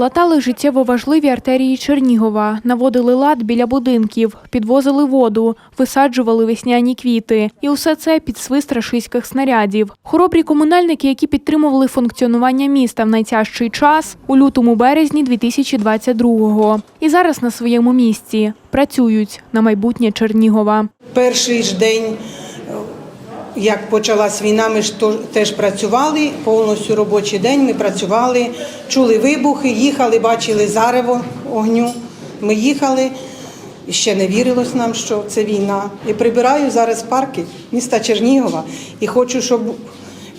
Латали життєво важливі артерії Чернігова, наводили лад біля будинків, підвозили воду, висаджували весняні квіти. І усе це під свист рашистських снарядів. Хоробрі комунальники, які підтримували функціонування міста в найтяжчий час у лютому березні 2022-го. І зараз на своєму місці працюють на майбутнє Чернігова. Перший ж день, як почалась війна, ми ж теж працювали. Повністю робочий день ми працювали, чули вибухи, їхали, бачили зарево огню. Ми їхали. І ще не вірилось нам, що це війна. І прибираю зараз парки міста Чернігова. І хочу, щоб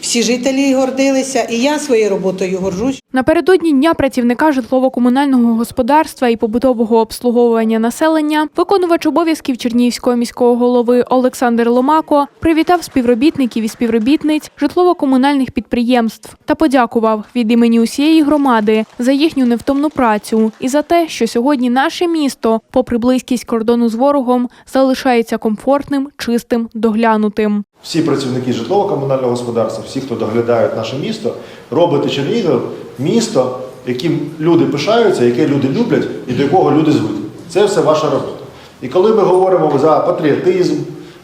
всі жителі гордилися, і я своєю роботою горжусь. Напередодні дня працівника житлово-комунального господарства і побутового обслуговування населення виконувач обов'язків Чернігівського міського голови Олександр Ломако привітав співробітників і співробітниць житлово-комунальних підприємств та подякував від імені усієї громади за їхню невтомну працю і за те, що сьогодні наше місто, попри близькість кордону з ворогом, залишається комфортним, чистим, доглянутим. Всі працівники житлово-комунального господарства, всі, хто доглядають наше місто, робите Чернігів місто, яким люди пишаються, яке люди люблять і до якого люди звикли. Це все ваша робота. І коли ми говоримо за патріотизм,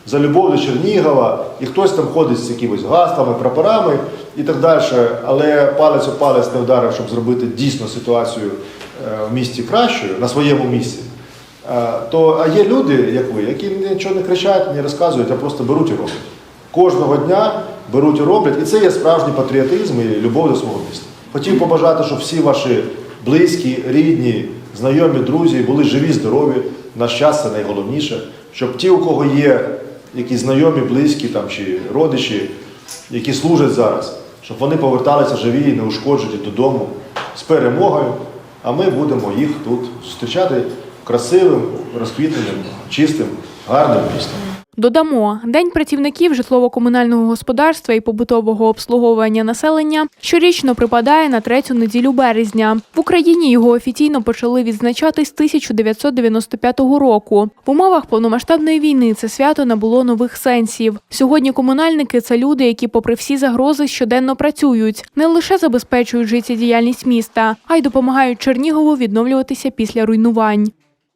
за любов до Чернігова, і хтось там ходить з якимись гаслами, прапорами і так далі, але палець у палець не вдарив, щоб зробити дійсно ситуацію е, в місті кращою на своєму місці. Е, То а є люди, як ви, які нічого не кричать, не розказують, а просто беруть і роблять. Кожного дня беруть і роблять, і це є справжній патріотизм і любов до свого міста. Хотів побажати, щоб всі ваші близькі, рідні, знайомі, друзі були живі, здорові. Наш час це найголовніше. Щоб ті, у кого є якісь знайомі, близькі там, чи родичі, які служать зараз, щоб вони поверталися живі і неушкоджені додому з перемогою. А ми будемо їх тут зустрічати красивим, розквітненим, чистим, гарним містом. Додамо, День працівників житлово-комунального господарства і побутового обслуговування населення щорічно припадає на третю неділю березня. В Україні його офіційно почали відзначати з 1995 року. В умовах повномасштабної війни це свято набуло нових сенсів. Сьогодні комунальники це люди, які, попри всі загрози, щоденно працюють, не лише забезпечують життєдіяльність міста, а й допомагають Чернігову відновлюватися після руйнувань.